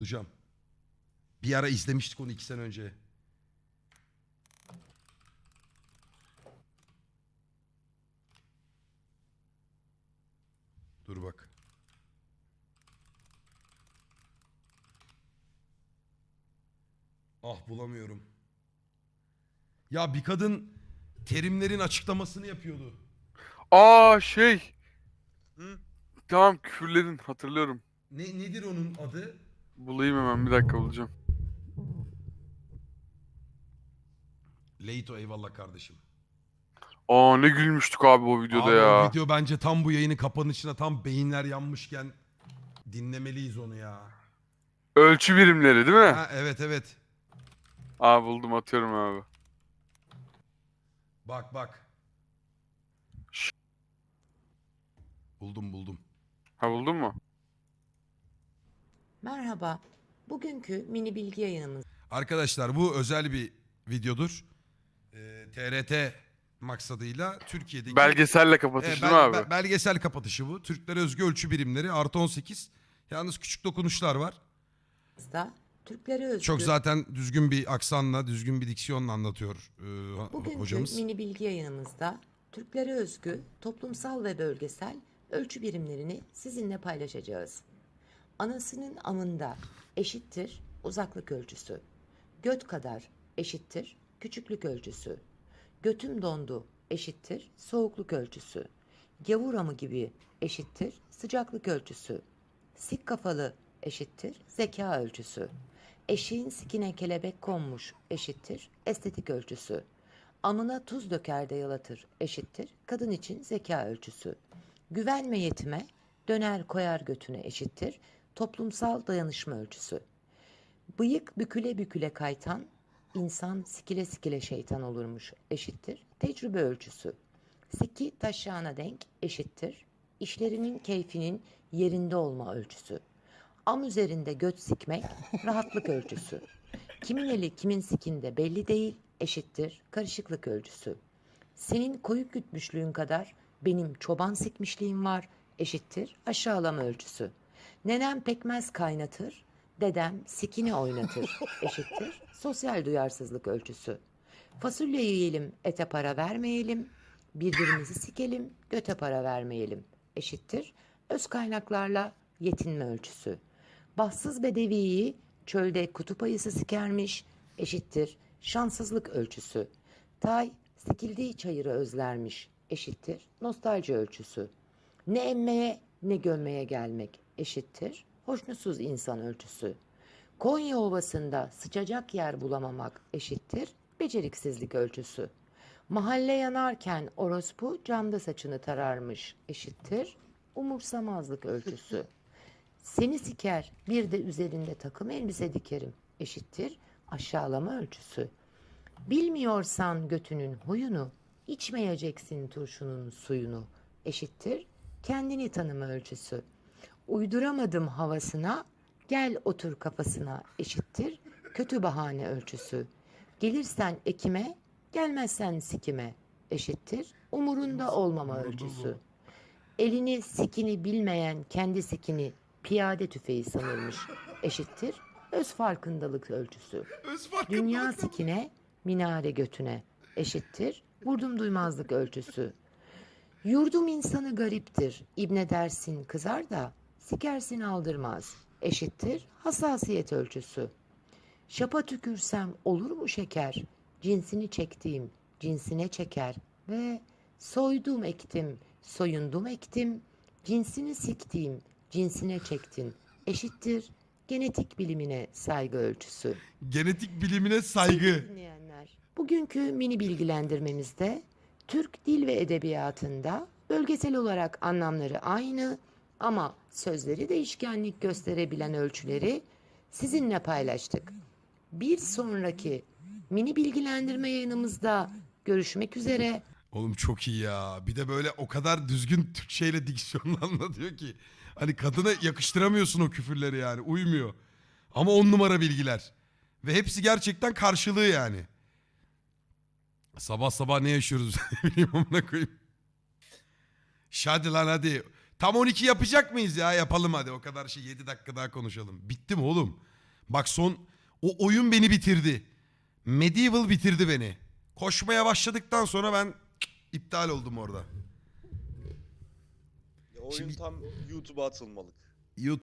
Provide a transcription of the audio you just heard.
Hocam. Bir ara izlemiştik onu iki sene önce. Dur bak. Ah bulamıyorum. Ya bir kadın terimlerin açıklamasını yapıyordu. Aa şey. Hı? Tamam küfürledin hatırlıyorum. Ne nedir onun adı? Bulayım hemen bir dakika bulacağım. Leito eyvallah kardeşim. Aa ne gülmüştük abi o videoda Abi ya. o video bence tam bu yayının kapanışına tam beyinler yanmışken dinlemeliyiz onu ya. Ölçü birimleri değil mi? Ha, evet evet. Aa buldum atıyorum abi. Bak bak. Şş. Buldum buldum. Ha buldun mu? Merhaba. Bugünkü mini bilgi yayınımız Arkadaşlar bu özel bir videodur. Ee, TRT maksadıyla Türkiye'deki... Belgeselle Ee, kapatış bel- değil mi abi? be- belgesel kapatışı bu. Türklere özgü ölçü birimleri artı 18. Yalnız küçük dokunuşlar var. da Türklere özgü Çok zaten düzgün bir aksanla, düzgün bir diksiyonla anlatıyor e, ho- bugünkü hocamız. mini bilgi yayınımızda Türklere özgü toplumsal ve bölgesel ölçü birimlerini sizinle paylaşacağız. Anasının amında eşittir uzaklık ölçüsü. Göt kadar eşittir küçüklük ölçüsü. Götüm dondu eşittir soğukluk ölçüsü. Gavur amı gibi eşittir sıcaklık ölçüsü. Sik kafalı eşittir zeka ölçüsü. Eşeğin sikine kelebek konmuş eşittir estetik ölçüsü. Amına tuz döker de yalatır eşittir kadın için zeka ölçüsü. Güvenme yetime döner koyar götüne eşittir toplumsal dayanışma ölçüsü. Bıyık büküle büküle kaytan insan sikile sikile şeytan olurmuş eşittir tecrübe ölçüsü. Siki taşağına denk eşittir işlerinin keyfinin yerinde olma ölçüsü. Am üzerinde göt sikmek rahatlık ölçüsü. Kimin eli kimin sikinde belli değil eşittir karışıklık ölçüsü. Senin koyu gütmüşlüğün kadar benim çoban sikmişliğim var eşittir aşağılama ölçüsü. Nenem pekmez kaynatır, dedem sikini oynatır eşittir sosyal duyarsızlık ölçüsü. Fasulye yiyelim, ete para vermeyelim, birbirimizi sikelim, göte para vermeyelim eşittir öz kaynaklarla yetinme ölçüsü. Bahtsız bedeviyi çölde kutup ayısı sikermiş eşittir şanssızlık ölçüsü. Tay sikildiği çayırı özlermiş eşittir nostalji ölçüsü. Ne emmeye ne gömmeye gelmek eşittir hoşnutsuz insan ölçüsü. Konya Ovası'nda sıçacak yer bulamamak eşittir beceriksizlik ölçüsü. Mahalle yanarken orospu camda saçını tararmış eşittir umursamazlık ölçüsü. Seni siker bir de üzerinde takım elbise dikerim eşittir aşağılama ölçüsü. Bilmiyorsan götünün huyunu içmeyeceksin turşunun suyunu eşittir kendini tanıma ölçüsü. Uyduramadım havasına gel otur kafasına eşittir kötü bahane ölçüsü. Gelirsen ekime gelmezsen sikime eşittir umurunda olmama ölçüsü. Elini sikini bilmeyen kendi sikini piyade tüfeği sanırmış eşittir öz farkındalık ölçüsü. Öz farkındalık Dünya sikine, minare götüne eşittir. Vurdum duymazlık ölçüsü. Yurdum insanı gariptir. İbne dersin kızar da sikersin aldırmaz. Eşittir hassasiyet ölçüsü. Şapa tükürsem olur mu şeker? Cinsini çektiğim cinsine çeker ve soydum ektim, soyundum ektim, cinsini siktiğim cinsine çektin. Eşittir genetik bilimine saygı ölçüsü. Genetik bilimine saygı. Dinleyenler, bugünkü mini bilgilendirmemizde Türk dil ve edebiyatında bölgesel olarak anlamları aynı ama sözleri değişkenlik gösterebilen ölçüleri sizinle paylaştık. Bir sonraki mini bilgilendirme yayınımızda görüşmek üzere. Oğlum çok iyi ya. Bir de böyle o kadar düzgün Türkçeyle diksiyonla anlatıyor ki. Hani kadına yakıştıramıyorsun o küfürleri yani. Uymuyor. Ama on numara bilgiler. Ve hepsi gerçekten karşılığı yani. Sabah sabah ne yaşıyoruz koyayım. Şadi lan hadi. Tam 12 yapacak mıyız ya? Yapalım hadi. O kadar şey 7 dakika daha konuşalım. Bitti mi oğlum? Bak son o oyun beni bitirdi. Medieval bitirdi beni. Koşmaya başladıktan sonra ben iptal oldum orada. Oyun Şimdi- tam YouTube'a atılmalık.